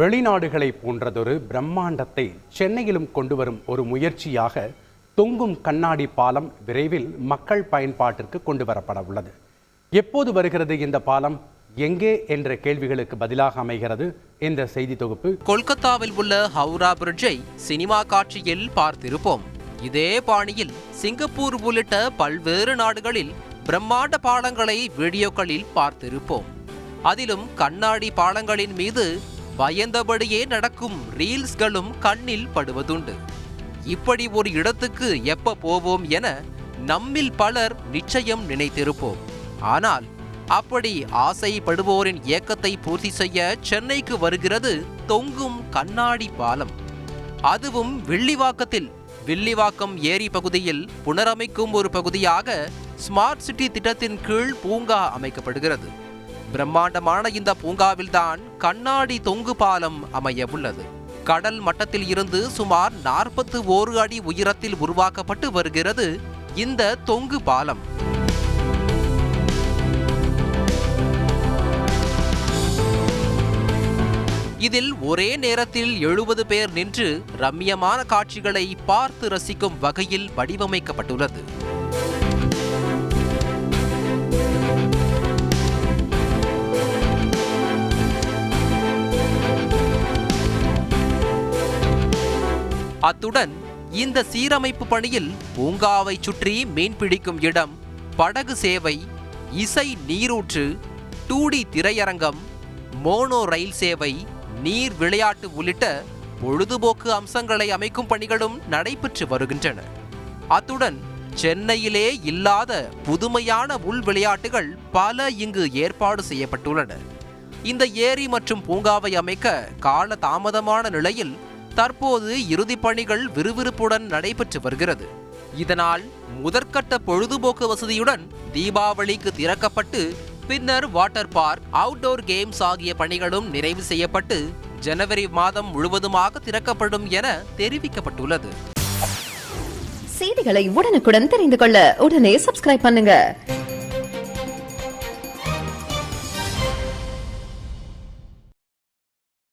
வெளிநாடுகளை போன்றதொரு பிரம்மாண்டத்தை சென்னையிலும் கொண்டு வரும் ஒரு முயற்சியாக தொங்கும் கண்ணாடி பாலம் விரைவில் மக்கள் பயன்பாட்டிற்கு கொண்டு வரப்பட உள்ளது. எப்போது வருகிறது இந்த பாலம்? எங்கே என்ற கேள்விகளுக்கு பதிலாக அமைகிறது இந்த செய்தி தொகுப்பு. கொல்கத்தாவில் உள்ள ஹவுரா பிரிட்ஜை சினிமா காட்சியில் பார்த்திருப்போம். இதே பாணியில் சிங்கப்பூர் உள்ளிட்ட பல்வேறு நாடுகளில் பிரம்மாண்ட பாலங்களை வீடியோக்களில் பார்த்திருப்போம். அதிலும் கண்ணாடி பாலங்களின் மீது பயந்தபடியே நடக்கும் ரீல்ஸ்களும் கண்ணில் படுவதுண்டு. இப்படி ஒரு இடத்துக்கு எப்ப போவோம் என நம்மில் பலர் நிச்சயம் நினைத்திருப்போம். ஆனால் அப்படி ஆசைப்படுவோரின் ஏக்கத்தை பூர்த்தி செய்ய சென்னைக்கு வருகிறது தொங்கும் கண்ணாடி பாலம். அதுவும் வில்லிவாக்கத்தில். வில்லிவாக்கம் ஏரி பகுதியில் புனரமைக்கும் ஒரு பகுதியாக ஸ்மார்ட் சிட்டி திட்டத்தின் கீழ் பூங்கா அமைக்கப்படுகிறது. பிரம்மாண்டமான இந்த பூங்காவில்தான் கண்ணாடி தொங்கு பாலம் அமைய உள்ளது. கடல் மட்டத்தில் இருந்து சுமார் நாற்பத்து ஓரு அடி உயரத்தில் உருவாக்கப்பட்டு வருகிறது இந்த தொங்கு பாலம். இதில் ஒரே நேரத்தில் எழுபது பேர் நின்று ரம்மியமான காட்சிகளை பார்த்து ரசிக்கும் வகையில் வடிவமைக்கப்பட்டுள்ளது. அத்துடன் இந்த சீரமைப்பு பணியில் பூங்காவை சுற்றி மீன்பிடிக்கும் இடம் படகு சேவை இசை நீரூற்று டூடி திரையரங்கம் மோனோ ரயில் சேவை நீர் விளையாட்டு உள்ளிட்ட பொழுதுபோக்கு அம்சங்களை அமைக்கும் பணிகளும் நடைபெற்று வருகின்றன. அத்துடன் சென்னையிலே இல்லாத புதுமையான உள் விளையாட்டுகள் பல இங்கு ஏற்பாடு செய்யப்பட்டுள்ளன. இந்த ஏரி மற்றும் பூங்காவை அமைக்க கால தாமதமான நிலையில் தற்போது இறுதிப் பணிகள் விறுவிறுப்புடன் நடைபெற்று வருகிறது. இதனால் முதற்கட்ட பொழுதுபோக்கு வசதியுடன் தீபாவளிக்கு திறக்கப்பட்டு பின்னர் வாட்டர் பார்க் அவுட்டோர் கேம்ஸ் ஆகிய பணிகளும் நிறைவு செய்யப்பட்டு ஜனவரி மாதம் முழுவதுமாக திறக்கப்படும் என தெரிவிக்கப்பட்டுள்ளது. செய்திகளை உடனுக்குடன் தெரிந்து கொள்ள உடனே சப்ஸ்கிரைப் பண்ணுங்க.